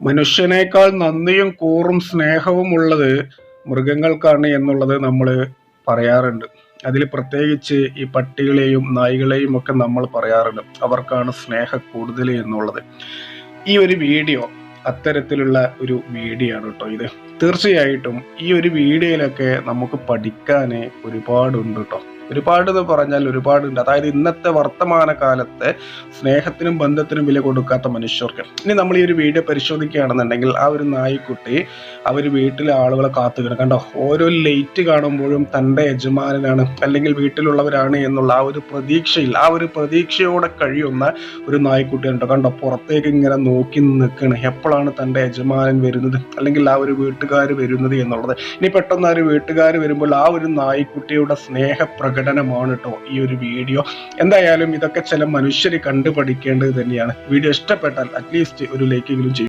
മനുഷ്യനേക്കാൾ നന്ദിയും കൂറും സ്നേഹവും ഉള്ളത് മൃഗങ്ങൾക്കാണ് എന്നുള്ളത് നമ്മൾ പറയാറുണ്ട്. അതിൽ പ്രത്യേകിച്ച് ഈ പട്ടികളെയും നായികളെയും ഒക്കെ നമ്മൾ പറയാറുണ്ട്. അവർക്കാണ് സ്നേഹം കൂടുതൽ എന്നുള്ളത്. ഈ ഒരു വീഡിയോ അത്തരത്തിലുള്ള ഒരു വീഡിയോ ആണ് കേട്ടോ ഇത്. തീർച്ചയായിട്ടും ഈ ഒരു വീഡിയോയിലൊക്കെ നമുക്ക് പഠിക്കാൻ ഒരുപാടുണ്ട് കേട്ടോ. ഒരുപാട് എന്ന് പറഞ്ഞാൽ ഒരുപാടുണ്ട്. അതായത് ഇന്നത്തെ വർത്തമാന സ്നേഹത്തിനും ബന്ധത്തിനും വില കൊടുക്കാത്ത മനുഷ്യർക്ക്. ഇനി നമ്മൾ ഈ ഒരു വീഡിയോ പരിശോധിക്കുകയാണെന്നുണ്ടെങ്കിൽ ആ ഒരു നായ്ക്കുട്ടി അവർ വീട്ടിലെ ആളുകളെ കാത്തുകിടക്കും കണ്ടോ? ഓരോ ലൈറ്റ് കാണുമ്പോഴും തന്റെ യജമാനനാണ് അല്ലെങ്കിൽ വീട്ടിലുള്ളവരാണ് എന്നുള്ള ആ ഒരു പ്രതീക്ഷയിൽ ആ ഒരു പ്രതീക്ഷയോടെ കഴിയുന്ന ഒരു നായ്ക്കുട്ടിയുണ്ട് കണ്ടോ? പുറത്തേക്ക് ഇങ്ങനെ നോക്കി നിൽക്കണം എപ്പോഴാണ് തന്റെ യജമാനൻ വരുന്നത്? അല്ലെങ്കിൽ ആ ഒരു വീട്ടുകാർ വരുന്നത് എന്നുള്ളത്? ഇനി പെട്ടെന്ന് ആ ഒരു വീട്ടുകാർ വരുമ്പോൾ ആ ഒരു നായ്ക്കുട്ടിയുടെ സ്നേഹ പ്രകടനമാണ് കേട്ടോ ഈ ഒരു വീഡിയോ. എന്തായാലും ഇതൊക്കെ ചില മനുഷ്യർ കണ്ടുപഠിക്കേണ്ടത് തന്നെയാണ്. വീഡിയോ ഇഷ്ടപ്പെട്ടാൽ അറ്റ്ലീസ്റ്റ് ഒരു ലൈക്കെങ്കിലും ചെയ്യും.